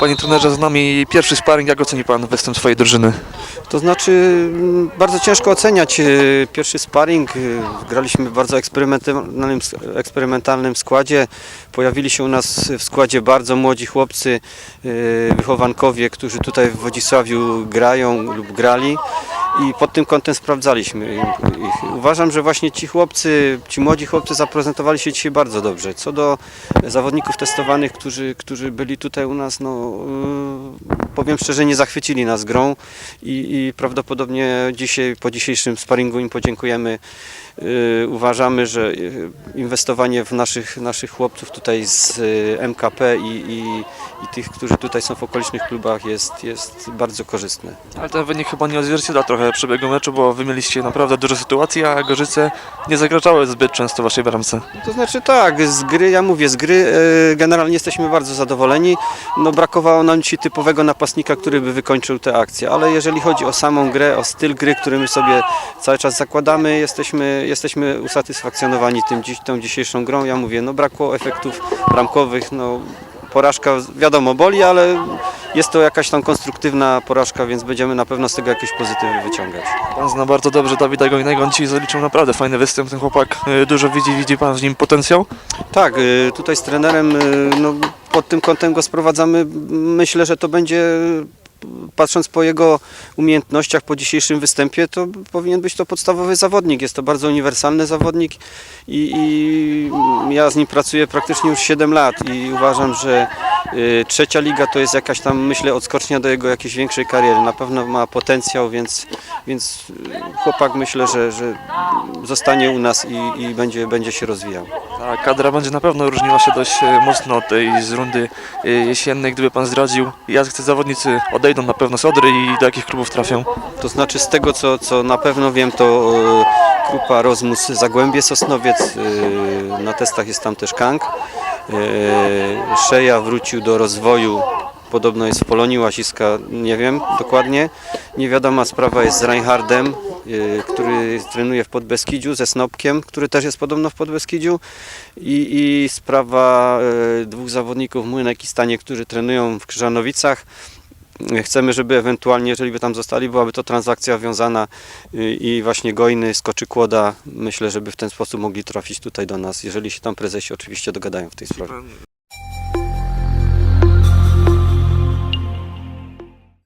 Panie trenerze, z nami pierwszy sparring. Jak oceni Pan występ swojej drużyny? To znaczy mm, bardzo ciężko oceniać e, pierwszy sparring. E, Graliśmy w bardzo eksperymentalnym, eksperymentalnym składzie. Pojawili się u nas w składzie bardzo młodzi chłopcy, e, wychowankowie, którzy tutaj w Wodzisławiu grają lub grali. I pod tym kątem sprawdzaliśmy ich. Uważam, że właśnie ci chłopcy, ci młodzi chłopcy zaprezentowali się dzisiaj bardzo dobrze. Co do zawodników testowanych, którzy, którzy byli tutaj u nas, no yy, powiem szczerze, nie zachwycili nas grą i, i prawdopodobnie dzisiaj, po dzisiejszym sparingu im podziękujemy. Yy, uważamy, że yy, inwestowanie w naszych, naszych chłopców tutaj z MKP i, i, i tych, którzy tutaj są w okolicznych klubach jest, jest bardzo korzystne. Ale ten wynik chyba nie odzwierciedla trochę przebiegu meczu, bo wy mieliście naprawdę dużo sytuacji, a Gorzyce nie zagraczały zbyt często w waszej bramce. To znaczy tak, z gry, ja mówię, z gry e, generalnie jesteśmy bardzo zadowoleni. No brakowało nam dzisiaj typowego napastnika, który by wykończył tę akcję, ale jeżeli chodzi o samą grę, o styl gry, który my sobie cały czas zakładamy, jesteśmy, jesteśmy usatysfakcjonowani tym, dziś- tą dzisiejszą grą. Ja mówię, no brakło efektów bramkowych, no porażka wiadomo boli, ale jest to jakaś tam konstruktywna porażka, więc będziemy na pewno z tego jakieś pozytywy wyciągać. Pan zna bardzo dobrze Dawida Gojnego, on dzisiaj zaliczył naprawdę fajny występ. Ten chłopak y, dużo widzi, widzi Pan w nim potencjał? Tak, y, tutaj z trenerem y, no, pod tym kątem go sprowadzamy. Myślę, że to będzie, patrząc po jego umiejętnościach, po dzisiejszym występie, to powinien być to podstawowy zawodnik. Jest to bardzo uniwersalny zawodnik i, i ja z nim pracuję praktycznie już 7 lat i uważam, że trzecia liga to jest jakaś tam, myślę, odskocznia do jego jakiejś większej kariery. Na pewno ma potencjał, więc, więc y, chłopak myślę, że, że zostanie u nas i, i będzie, będzie się rozwijał. Ta kadra będzie na pewno różniła się dość y, mocno od tej z rundy y, jesiennej, gdyby Pan zdradził. Te zawodnicy odejdą na pewno z Odry i do jakich klubów trafią? To znaczy z tego, co, co na pewno wiem, to grupa Rozmus Zagłębie Sosnowiec, na testach jest tam też Kank. E, Szeja wrócił do rozwoju, podobno jest w Polonii Łasiska, nie wiem dokładnie. Niewiadoma sprawa jest z Reinhardem, e, który trenuje w Podbeskidziu, ze Snopkiem, który też jest podobno w Podbeskidziu. I, i sprawa e, dwóch zawodników Młynek i Stanie, którzy trenują w Krzyżanowicach. Chcemy, żeby ewentualnie, jeżeli by tam zostali, byłaby to transakcja wiązana y, i właśnie Gojny, Skoczy Kłoda, myślę, żeby w ten sposób mogli trafić tutaj do nas, jeżeli się tam prezesi oczywiście dogadają w tej sprawie.